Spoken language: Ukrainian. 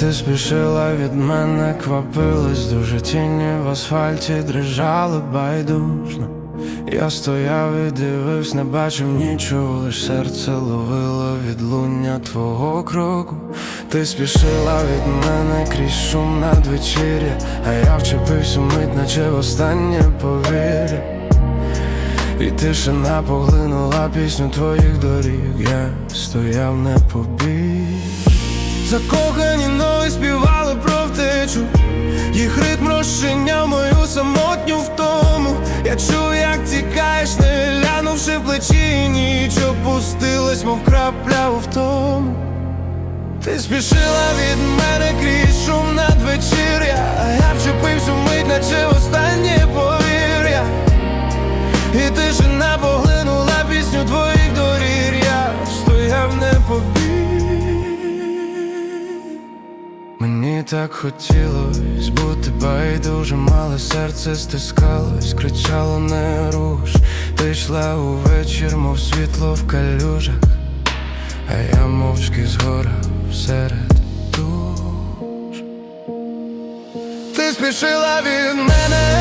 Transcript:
Ти спішила від мене, квапилась дуже тіні в асфальті дрижали байдужно. Я стояв і дивився, не бачив нічого, лиш серце ловило відлуння твого кроку. Ти спішила від мене крізь шум надвечір'я, а я вчепився мить, наче в останнє повір'я. І тишина поглинула пісню твоїх доріг, я стояв не побіг. Закохані нові співали про втечу, їх ритм розчиняв мою самотню втому. Я чув, як тікаєш, не глянувши в плечі, ніч опустилась, мов крапля у втому. Ти спішила від мене крізь шум надвечір'я, а я вчепився мить, наче в останнє повір'я. І тишина поглинула пісню твоїх дорір, я стояв не побіг. Так хотілось бути байдужим, але серце стискалось, кричало не руш. Ти йшла увечір, мов світло в калюжах, а я мовчки згорав серед душ. Ти спішила від мене